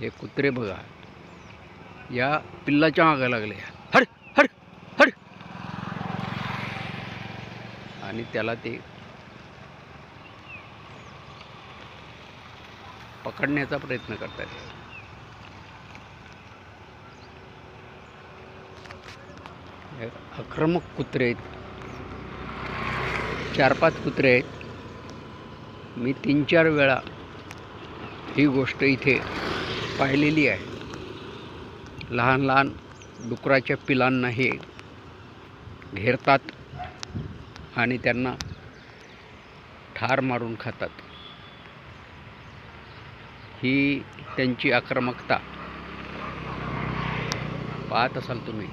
हे कुत्रे बघा. या पिल्लाच्या मागा लागले. हड हड हड आणि त्याला ते पकडण्याचा प्रयत्न करतात आक्रमक कुत्रे आहेत. चार पाच कुत्रे आहेत. मी तीन चार वेळा ही गोष्ट इथे पाहिलेली आहे. लहान लहान डुकराच्या पिलांना हे घेरतात आणि त्यांना ठार मारून खातात. ही त्यांची आक्रमकता. पाहत असाल तुम्ही.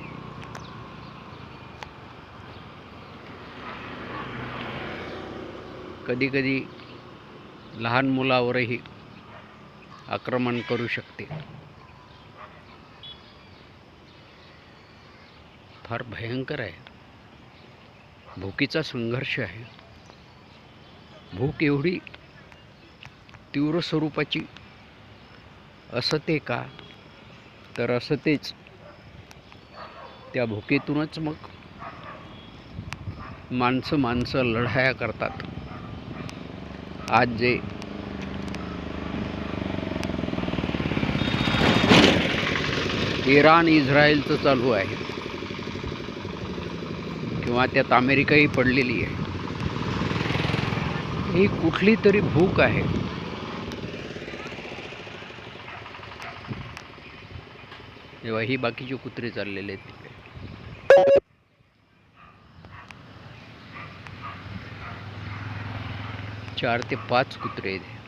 कधीकधी लहान मुलावरही आक्रमण करू शकते फार भयंकर आहे. भुकीचा संघर्ष आहे. भूक एवढी तीव्र स्वरूपाची असते का? तर असतेच त्या भुकेतूनच मग माणसं माणसं लढाया करतात. आज जे इराण इस्रायलचं चालू आहे. किंवा त्यात अमेरिकाही पडलेली आहे. ही कुठली तरी भूक आहे. तेव्हा ही बाकीचे कुत्रे चाललेले आहेत तिकडे. चार ते पाच कुत्रे आहेत.